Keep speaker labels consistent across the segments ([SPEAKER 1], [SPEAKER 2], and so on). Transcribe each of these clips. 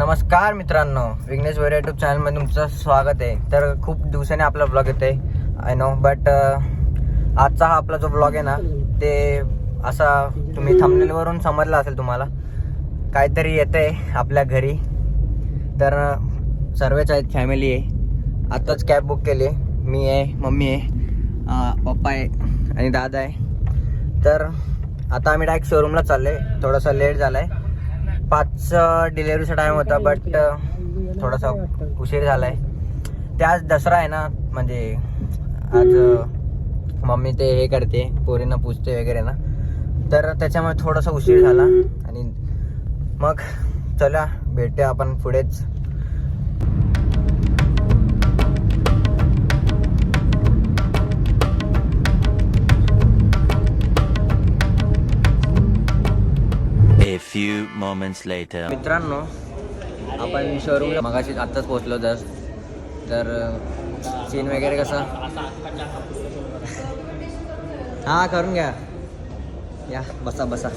[SPEAKER 1] नमस्कार मित्रांनो विघ्नेश वैर युट्यूब चॅनलमध्ये तुमचं स्वागत आहे. तर खूप दिवसाने आपला ब्लॉग येते आय नो बट आजचा हा आपला जो ब्लॉग आहे ना ते असा तुम्ही थंबनेलवरून समजला असेल तुम्हाला. काहीतरी येतं आहे आपल्या घरी. तर सर्वच आहेत फॅमिली आहे. आत्ताच कॅब बुक केली आहे. मी आहे मम्मी आहे पप्पा आहे आणि दादा आहे. तर आता आम्ही डायरेक्ट शोरूमला चाललो आहे थोडासा लेट झाला आहे पाच डिलेवरीचा टाईम होता बट थोडासा उशीर झाला आहे ते आज दसरा आहे ना म्हणजे आज मम्मी ते हे करते पोरींना पूजते वगैरे ना. तर त्याच्यामुळे थोडासा उशीर झाला आणि मग चला भेटूया आपण पुढेच.
[SPEAKER 2] Few moments later.
[SPEAKER 1] मित्रांनो आपण शोरूमला मगाशी आत्ताच पोहोचलो जस्ट तर सीन वगैरे कसं? हां करून घ्या. या बसा बसा.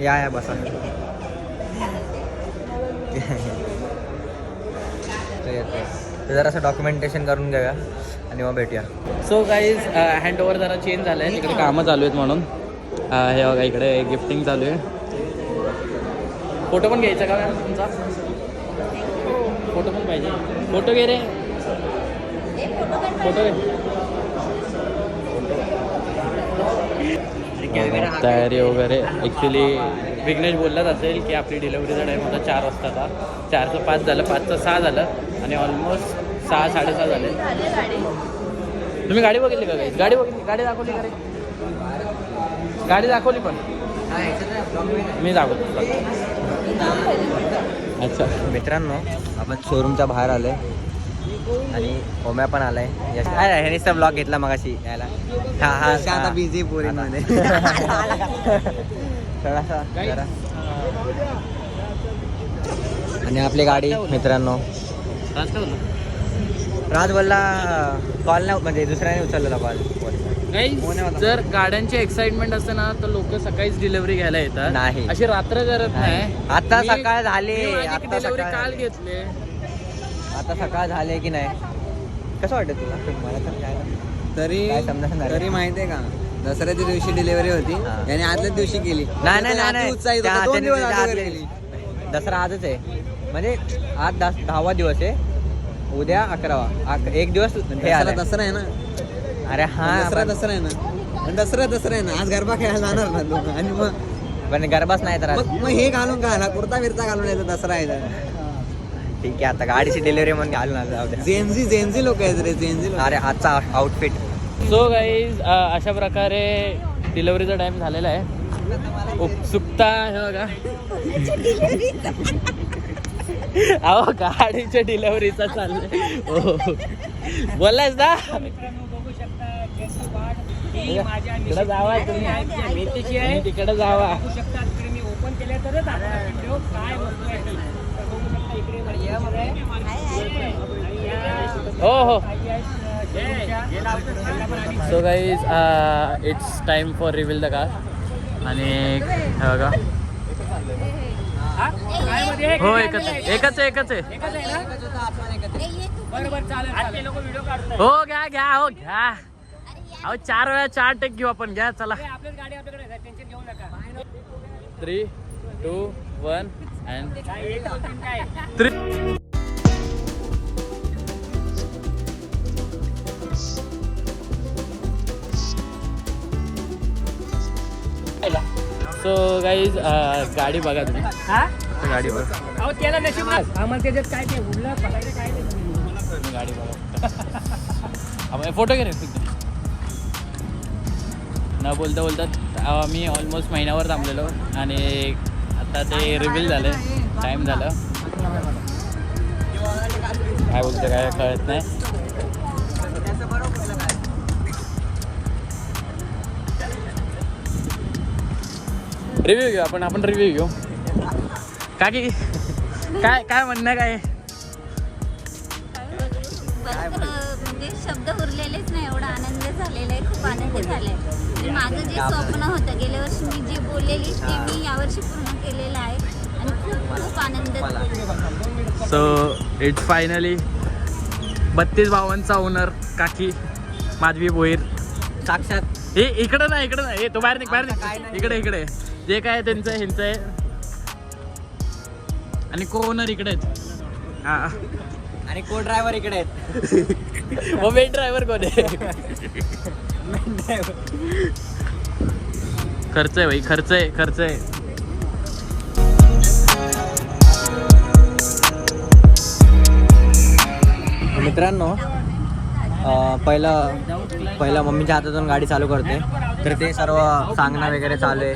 [SPEAKER 1] या या बसा. तर जरासं डॉक्युमेंटेशन करून घेऊया आणि मग भेटूया.
[SPEAKER 3] सो गाईज हँड ओव्हर जरा चेंज झालं आहे तिकडे कामं चालू आहेत म्हणून. हे बघा इकडे गिफ्टिंग चालू आहे. फोटो पण घ्यायचा का मॅम तुमचा? फोटो पण पाहिजे. फोटो घे रे. फोटो घे. तयारी वगैरे. ॲक्च्युली विघ्नेश बोललाच असेल की आपली डिलेवरीचा टाईम होता चार वाजताचा चारचं पाच झालं पाचचं सहा झालं आणि ऑलमोस्ट सहा साडेसहा झाले. तुम्ही गाडी बघितली का काही गाडी बघितली. गाडी दाखवली का रे? गाडी दाखवली पण. मी दाखवतो अच्छा.
[SPEAKER 1] मित्रांनो आपण शोरूमच्या बाहेर आलोय. आणि ओम्या पण आलाय. यश अरे ह्यानेच ब्लॉग घेतला मगाशी यायला. हा हा आता बिझी पोरींमध्ये. थोडासा जरा. आणि आपली गाडी मित्रांनो.
[SPEAKER 3] राज काय बोलतो
[SPEAKER 1] राज बोलला कॉल नाही म्हणजे दुसऱ्याने उचललेला कॉल
[SPEAKER 3] काही जर गाड्यांची एक्साइटमेंट असते ना तर लोक सकाळीच डिलिव्हरी घ्यायला येतात.
[SPEAKER 1] नाही.
[SPEAKER 3] अशी रात्र करत
[SPEAKER 1] नाही. आता सकाळ झाली,
[SPEAKER 3] डिलिव्हरी
[SPEAKER 1] सकाळ
[SPEAKER 3] काल
[SPEAKER 1] झाली.
[SPEAKER 3] घेतले.
[SPEAKER 1] आता सकाळ झाले की नाही? कसं वाटतं तुला? मला तर
[SPEAKER 4] तरी माहिती आहे का? दसऱ्याच्या दिवशी डिलिव्हरी होती.
[SPEAKER 1] हा.
[SPEAKER 4] याने आदल्याच दिवशी केली.
[SPEAKER 1] नाही नाही. दसरा आजच आहे. म्हणजे आज दस दहावा दिवस आहे. उद्या अकरावा. अक- एक दिवस हे.
[SPEAKER 4] दसरा आहे ना?
[SPEAKER 1] अरे हा
[SPEAKER 4] दसरा दसरा आहे ना. दसरा दसरा आहे ना. आज गरबा खेळायला जाणार ना तू आणि मग
[SPEAKER 1] पण गरबाच नाही तर आज.
[SPEAKER 4] मग मग हे घालून का आला कुर्ता बिरता घालून यायचा दसरा आहे तर.
[SPEAKER 1] ठीक आहे आता गाडीची डिलिव्हरी म्हणून घालून आज जाऊ द्या.
[SPEAKER 4] जेनझी जेनझी लोक आहेत रे जेनझी लोक.
[SPEAKER 1] अरे आजचा आउटफिट
[SPEAKER 3] सो गाईज अशा प्रकारे डिलिव्हरीचा टाइम झालेला आहे. उत्सुकता हे बघा. अहो गाडीच्या डिलिव्हरीचा चाललंय. हो. बोललास ना? तिकडे जावा. तुम्ही तिकडे जावा हो हो. So guys it's time for reveal the car आणि हे बघा. हो? एकच आहे एकच आहे. एकच आहे. हो घ्या घ्या हो घ्या. अहो चार वेळा चार टेक घेऊ आपण. घ्या चला. Three two one and three so guys गाडी बघा तुम्ही. गाडी बघा. तुम्ही गाडी बघा. आपण फोटो घे रे न बोलता बोलता आम्ही ऑलमोस्ट महिन्यावर थांबलेलो आणि आता ते रिव्हील झालं. टाईम झालं. काय बोलतं काय कळत नाही. रिव्ह्यू घेऊ आपण आपण रिव्ह्यू घेऊ. का की काय काय म्हणणं काय?
[SPEAKER 5] म्हणजे शब्द उरलेलेच नाही एवढा आनंद झालेला आहे खूप आनंद झालाय. माझं जे स्वप्न होतं गेल्या वर्षी मी जे बोललेली ते मी यावर्षी पूर्ण केलेलं आहे. आणि खूप आनंद
[SPEAKER 3] सो इट्स फायनली बत्तीस भावांचा ओनर काकी माधवी भोईर
[SPEAKER 1] साक्षात.
[SPEAKER 3] हे इकडं नाही इकडं नाही. हे तो बाहेर निघ बाहेर निघ. इकडे इकडे. जे काय त्यांचं आहे, ह्यांचं आहे. आणि को ओनर इकडे आहेत. हा
[SPEAKER 1] आणि को ड्रायव्हर इकडे आहेत.
[SPEAKER 3] मग मेन ड्रायव्हर कोण आहे? खर्च आहे भाई खर्च आहे खर्च आहे.
[SPEAKER 1] मित्रांनो पहिलं पहिलं मम्मीच्या हातातून गाडी चालू करते तर ते सर्व सांगणं वगैरे चालू आहे.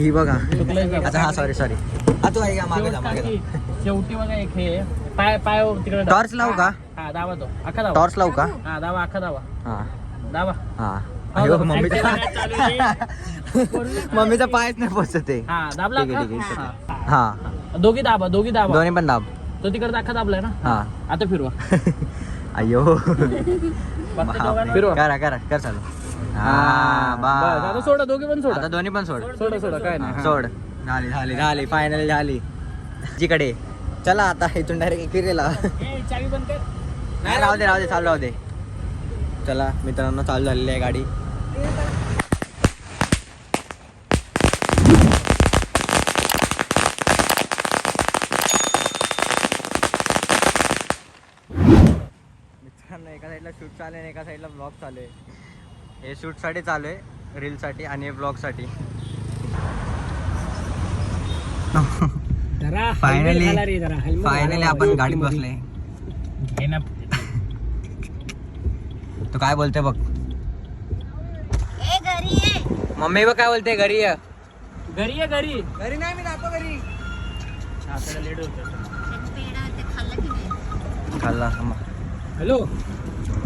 [SPEAKER 1] ही बघा. अच्छा हा सॉरी सॉरी हा तू आहे का मागे जा मागे जा.
[SPEAKER 3] शेवटी बघा एक हे. पाय पाय तिकडे
[SPEAKER 1] टॉर्च लावू का?
[SPEAKER 3] हा दाबा तो. अख्खा दाबा.
[SPEAKER 1] टॉर्च लावू का?
[SPEAKER 3] हा दाबा अख्खा दाबा.
[SPEAKER 1] हा.
[SPEAKER 3] दाबा.
[SPEAKER 1] हा.
[SPEAKER 3] हो,
[SPEAKER 1] अयो,
[SPEAKER 3] हो,
[SPEAKER 1] मम्मीचा पायच नाही पोचत आहे.
[SPEAKER 3] हा दाबला
[SPEAKER 1] ठीक आहे,
[SPEAKER 3] का?
[SPEAKER 1] ठीक आहे.
[SPEAKER 3] हा.
[SPEAKER 1] हा.
[SPEAKER 3] दोघी दाबा दोघी दाबा.
[SPEAKER 1] दोन्ही पण दाब.
[SPEAKER 3] तो तिकडे अख्खा दाबलाय ना?
[SPEAKER 1] हा.
[SPEAKER 3] आता फिरवा.
[SPEAKER 1] अयो.
[SPEAKER 3] फक्त दोघांना- फिरवा.
[SPEAKER 1] करा करा कर चालू. हा
[SPEAKER 3] बस, आता
[SPEAKER 1] बा
[SPEAKER 3] सोडा दोघी पण
[SPEAKER 1] आता
[SPEAKER 3] सोडा
[SPEAKER 1] दोन्ही पण सोड.
[SPEAKER 3] सोडा सोडा काय नाही. हा.
[SPEAKER 1] सोड. झाली झाली झाली. फायनल झाली. जिकडे. चला आता इथून डायरेक्ट फिरेला
[SPEAKER 3] ए, चावी बंद कर.
[SPEAKER 1] नाही राहू दे राहू दे चालू राहू दे. चला मित्रांनो चालू झालेली आहे गाडी. मित्रांनो एका साईडला शूट चालू आहे एका साईडला ब्लॉग चालू आहे. हे शूटसाठी चालू आहे रीलसाठी आणि ब्लॉगसाठी फायनली फायनली आपण गाडीत बसले
[SPEAKER 3] हे ना.
[SPEAKER 1] तू काय बोलते बघ.
[SPEAKER 5] ये
[SPEAKER 1] मम्मी बघ काय बोलते घरी ये.
[SPEAKER 3] घरी आहे घरी.
[SPEAKER 1] घरी नाही मी जातो घरी.
[SPEAKER 3] लेट होतं
[SPEAKER 5] खाल्लं नाही
[SPEAKER 3] हॅलो.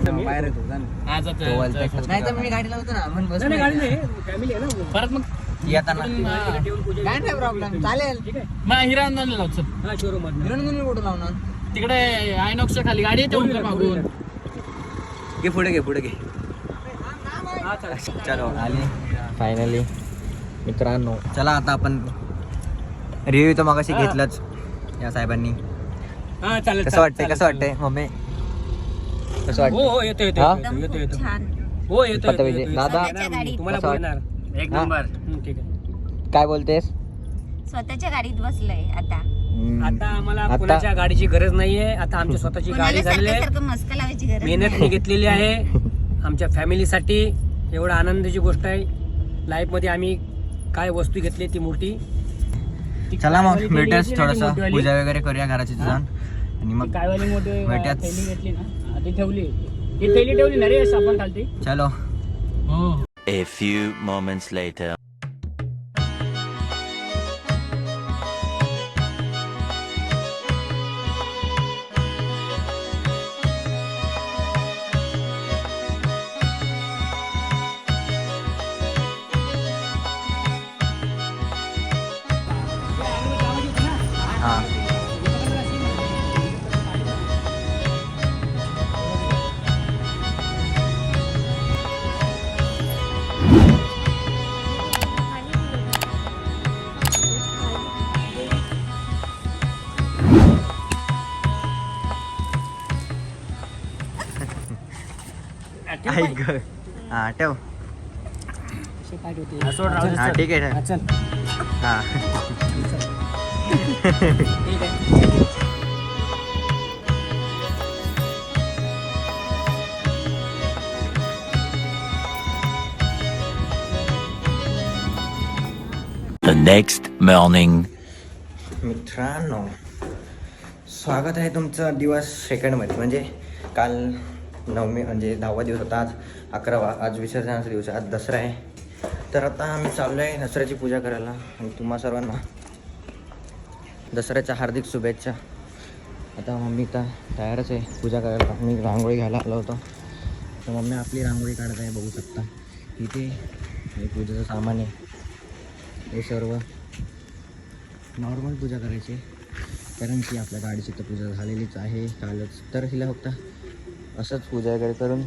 [SPEAKER 1] बाहेर येतो नाही तर मी गाडी लावतो ना. मग बस
[SPEAKER 3] फॅमिली आहे ना. परत मग
[SPEAKER 1] येताना
[SPEAKER 3] हा.
[SPEAKER 1] काय नाही प्रॉब्लेम चालेल.
[SPEAKER 3] मग
[SPEAKER 1] कुठं लावणार?
[SPEAKER 3] तिकडे आयनॉक्सच्या खाली गाडी येते उंच मागून.
[SPEAKER 1] घे पुढे घे पुढे घे. चलो आली. फायनली मित्रांनो. चला आता आपण रिव्ह्यू तर मगाशी घेतलंच या साहेबांनी. कसं वाटतंय कसं वाटतंय मम्मी? कसं वाटतं
[SPEAKER 3] हो येतो येतो
[SPEAKER 1] हा?
[SPEAKER 5] एकदम खूप छान.
[SPEAKER 3] हो येतो
[SPEAKER 1] पतविजय दादा?
[SPEAKER 5] स्वतःच्या गाडीत.
[SPEAKER 1] कसं वाटतं?
[SPEAKER 3] एक
[SPEAKER 1] हा?
[SPEAKER 3] नंबर. ठीक आहे.
[SPEAKER 1] काय बोलतेस?
[SPEAKER 5] स्वतःच्या गाडीत बसलोय आता.
[SPEAKER 1] हम्म.
[SPEAKER 6] आता आम्हाला
[SPEAKER 1] आता-
[SPEAKER 6] कुणाच्या गाडीची गरज नाहीये. आता आमची स्वतःची गाडी
[SPEAKER 5] कोणाला
[SPEAKER 6] झालेली आहे.
[SPEAKER 5] सारखं मस्का लावायची गरज
[SPEAKER 6] मेहनत मी
[SPEAKER 5] नाही.
[SPEAKER 6] घेतलेली आहे. आमच्या फॅमिलीसाठी एवढं आनंदाची गोष्ट आहे. लाईफमध्ये आम्ही काय वस्तू घेतली ती मोठी? ती
[SPEAKER 1] चला मग
[SPEAKER 6] कायवाली थैली
[SPEAKER 1] भेटूयाच
[SPEAKER 6] घेतली ना ती
[SPEAKER 1] थोडस.
[SPEAKER 6] मोठीवाली.
[SPEAKER 1] पूजा वगैरे करूया घराची जाऊन. आणि मग
[SPEAKER 6] कायवाली मोठी
[SPEAKER 1] भेटूयाच.
[SPEAKER 6] थैली घेतली ना. हा, ती ठेवली. ही थैली ठेवली ना रे आपण खालती?
[SPEAKER 1] चलो.
[SPEAKER 3] हो.
[SPEAKER 2] A few moments later.
[SPEAKER 1] ऐक ग. हा ठेव. हा ठीक आहे ठेव. हा
[SPEAKER 2] The next morning.
[SPEAKER 1] मित्रांनो स्वागत आहे तुमचं दिवस सेकंडमध्ये म्हणजे काल नवमी म्हणजे दहावा दिवस होता आज अकरावा आज विसर्जनाचा दिवस आज दसरा आहे. तर आता आम्ही चाललो आहे दसऱ्याची पूजा करायला आणि तुम्हा सर्वांना दसऱ्याच्या हार्दिक शुभेच्छा. आता मम्मी तर तयारच आहे पूजा करायला. मी रांगोळी घ्यायला आलो होतो. तर मम्मी आपली रांगोळी काढत आहे बघू शकता. इथे हे पूजेचं सामान आहे. हे सर्व नॉर्मल पूजा करायची कारण की आपल्या गाडीची तर पूजा झालेलीच आहे कालच. तर हिला फक्त असंच पूजा वगैरे करून